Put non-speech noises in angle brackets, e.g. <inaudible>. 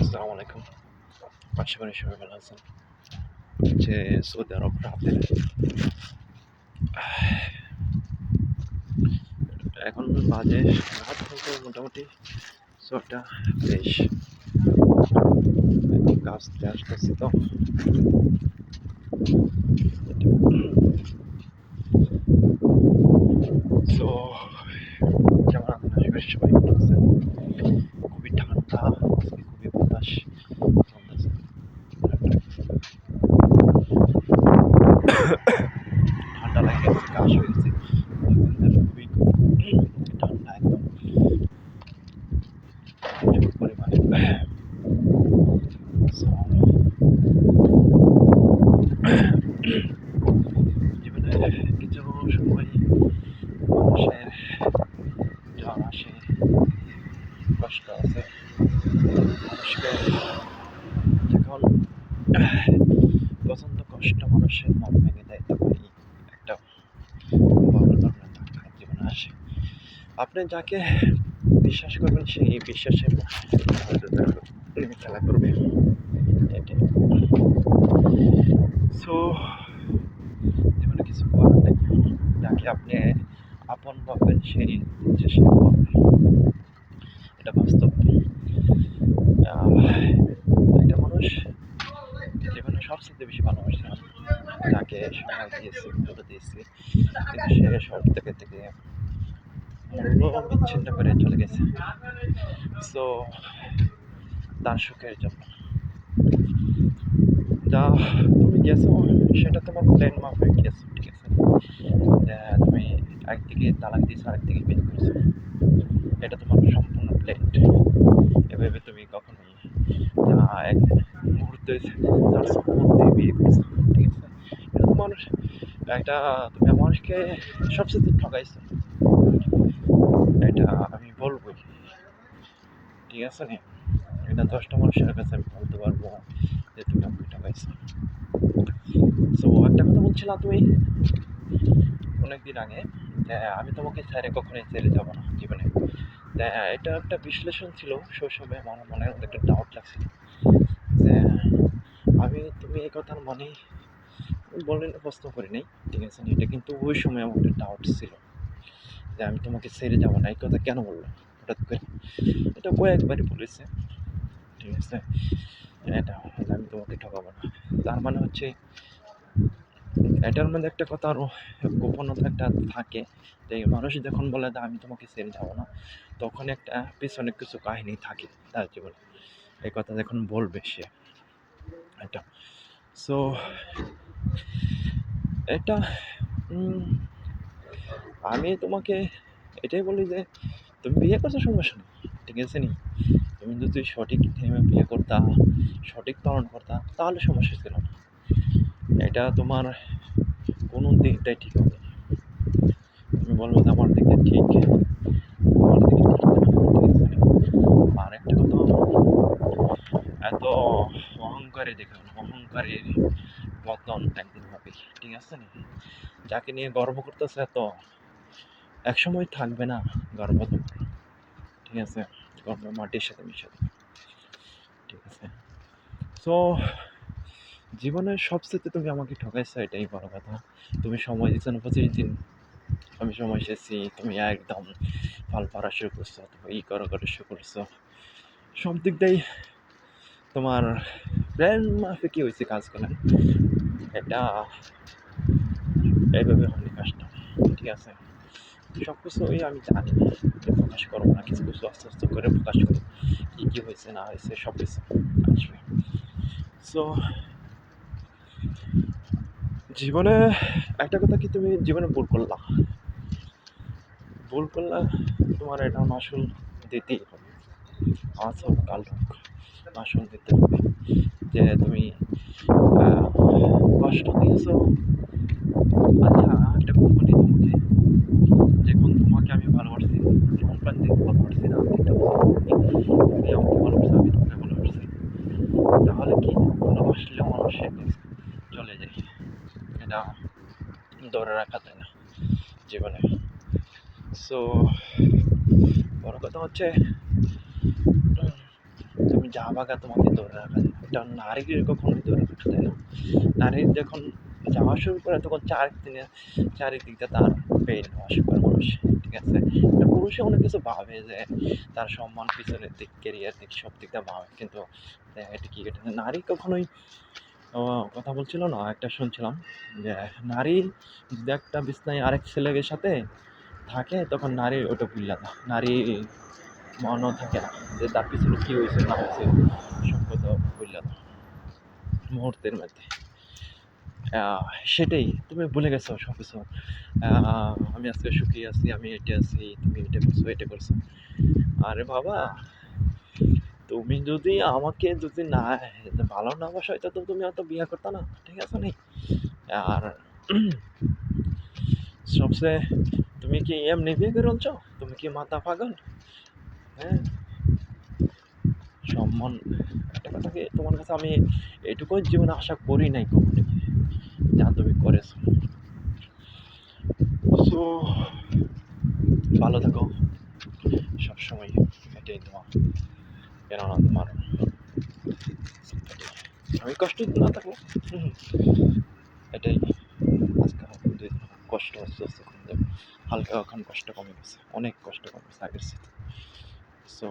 আসসালামু আলাইকুম। আশা করি সবাই ভালো আছেন যে সৌদি আরব রাতের এখন বাজে রাত বলতে মোটামুটি ছটা বেশ কাজ দিয়ে আসতেছি তো তো কেমন আছেন আশা সবাই খুবই ঠান্ডা আজকে খুবই বাতাস চলতেছে ঠান্ডা লাগে কাশ হয়ে গেছে খুবই ঠান্ডা একদম প্রচুর পরিমাণে কিছু সময় আসে কষ্ট আছে কষ্ট মানুষের মন ভেঙে দেয় তখনই একটা বড় ধরনের ধাক্কা জীবনে আসে আপনি যাকে বিশ্বাস করবেন সেই বিশ্বাসের খেলা করবে। সো জীবনে কিছু করার নেই। যাকে আপনি আপন ভাববেন সেই যে সে এটা বাস্তব। একটা মানুষ জীবনে সবচেয়ে বেশি ভালোবাসলাম তাকে সময় দিয়েছি দিয়েছি, কিন্তু সে সব থেকে থেকে বিচ্ছিন্ন করে চলে গেছে। সো সুখের জন্য। যা তুমি গেছো, সেটা তোমার প্ল্যান মাফিক গেছো, ঠিক আছে? তুমি একদিকে তালাক দিয়েছ, আরেকদিকে বিয়ে করেছ। এটা তোমার সম্পূর্ণ প্ল্যান এভাবে তুমি কখনোই এক মুহূর্তে তার বিয়ে করেছ, ঠিক আছে? এটা তো মানুষ একটা, তুমি মানুষকে সবচেয়ে ঠকাইছো। এটা আমি বলবোই ঠিক আছে এটা দশটা মানুষের কাছে আমি বলতে পারব যে তুমি আমাকে ঠকাইছো সো একটা কথা বলছিলাম তুমি অনেকদিন আগে আমি তোমাকে ছেড়ে কখনোই ছেড়ে যাব না জীবনে। এটা একটা বিশ্লেষণ ছিল শৈশবে আমার মনের মধ্যে একটা ডাউট লাগছিল। যে আমি, তুমি এই কথার মানে বলেন প্রশ্ন করি নাই। ঠিক আছে এটা কিন্তু ওই সময় আমার একটা ডাউট ছিল। যে আমি তোমাকে ছেড়ে যাব না, এই কথা কেন বলল? হঠাৎ করে। এটা কয়েকবারই বলেছে। ঠিক আছে? এটা আমি তোমাকে ঠকাবো না। তার মানে হচ্ছে, এটার মধ্যে একটা কথা আরও গোপনতা একটা থাকে। যে মানুষ যখন বলে যে আমি তোমাকে ছেড়ে যাব না, তখন একটা পিছনে কিছু কাহিনী থাকে তার জীবনে। এই কথা যখন বলবে সে, এটা। সো এটা আমি তোমাকে এটাই বলি যে, তুমি বিয়ে করছ সমস্যা নেই ঠিক আছে নি? তুমি যদি সঠিক টাইমে বিয়ে করতা, সঠিক পালন করতা, তাহলে সমস্যা ছিল না। এটা তোমার কোনো দিকটাই ঠিক হবে তুমি বলব যে আমার দিকটা ঠিক, আমার দিকে আর একটা কথা, এত অহংকারী দেখো না অহংকারীর পতন একদিন ঠিক আছে নি? যাকে নিয়ে গর্ব করতেছে এত একসময় থাকবে না গর্ব তোমার ঠিক আছে? গর্ব মাটির সাথে মিশে ঠিক আছে? সো জীবনের সবচেয়ে তুমি আমাকে ঠকাইছো এটাই বড় কথা। তুমি সময় দিচ্ছ না পঁচিশ দিন। আমি সময় এসেছি তুমি একদম ফাল পাড়া শুরু করছ, তুমি ই করো করো, শুরু করছ। সব দিক তোমার প্ল্যান মাফে কী হয়েছে কাজ করেন এটা এইভাবে হয়নি কাজটা। ঠিক আছে? সব কিছু ওই আমি জানি প্রকাশ করব না কিছু কিছু আস্তে আস্তে করে প্রকাশ করব কী কী হয়েছে না হয়েছে সব কিছু আসবে সো জীবনে একটা কথা কি তুমি জীবনে ভুল করলা? ভুল করলা তোমার এটা মাসুল দিতেই হবে। আজ হোক কাল হোক মাসুল দিতে হবে। যে তুমি কষ্ট দিয়েছ। আচ্ছা একটা কথা বলি তোমাকে। যখন তোমাকে আমি ভালোবাসছি মন প্রাণ দিয়ে ভালোবাসছি না বছর তুমি আমাকে ভালোবাসছো আমি তোমাকে ভালোবাসছি তাহলে কি? ভালোবাসলেও মানুষ একদিন চলে যায়। এটা ধরে রাখা যায় না জীবনে। সো বড় কথা হচ্ছে, তুমি যা বাগা তোমাকে ধরে রাখা যায় একটা নারীকে কখনোই ধরে রাখা যায় না। নারীর যখন যাওয়া শুরু করে তখন চারিদিকে চারিদিকটা তার পেইন হওয়া শুরু করে মানুষ, ঠিক আছে? পুরুষে অনেক কিছু ভাবে যে তার সম্মান, পিছনের দিক কেরিয়ার দিক, সব দিকটা ভাবে। কিন্তু এটা কি এটা? নারী কখনোই কথা বলছিল না, একটা শুনছিলাম যে নারী যদি একটা বিছনায় আরেক ছেলের সাথে থাকে, তখন নারীর ওটা ভুললা না। নারী মনও থাকে না যে তার পিছনে কী হয়েছে, না হয়েছে সব ভুললা না। মুহূর্তের মধ্যে। সেটাই, তুমি ভুলে গেছো সব কিছু আমি আজকে সুখী আছি, আমি এটা আছি, তুমি এটা করছ এটা করছ। আরে বাবা, তুমি যদি আমাকে যদি না, ভালো না বাসো এটা তো তুমি অত বিয়ে করতে না, ঠিক আছে নি? আর <clears throat> সবচেয়ে, তুমি কি এমনি বিয়ে করে বলছো তুমি কি মাথা পাগল? হ্যাঁ? সম্মান, একটা কথা কি, তোমার কাছে আমি এটুকুই জীবনে আশা করি নাই কখনোই। তুমি করেছ। সো, ভালো থাকো। সবসময় এটাই তোমার কেননা তোমার। আমি কষ্ট না থাকব এটাই আজকে দুই কষ্ট আস্তে আস্তে কমে যাবে হালকা এখন কষ্ট কমে গেছে, অনেক কষ্ট কমে গেছে আগের সাথে সো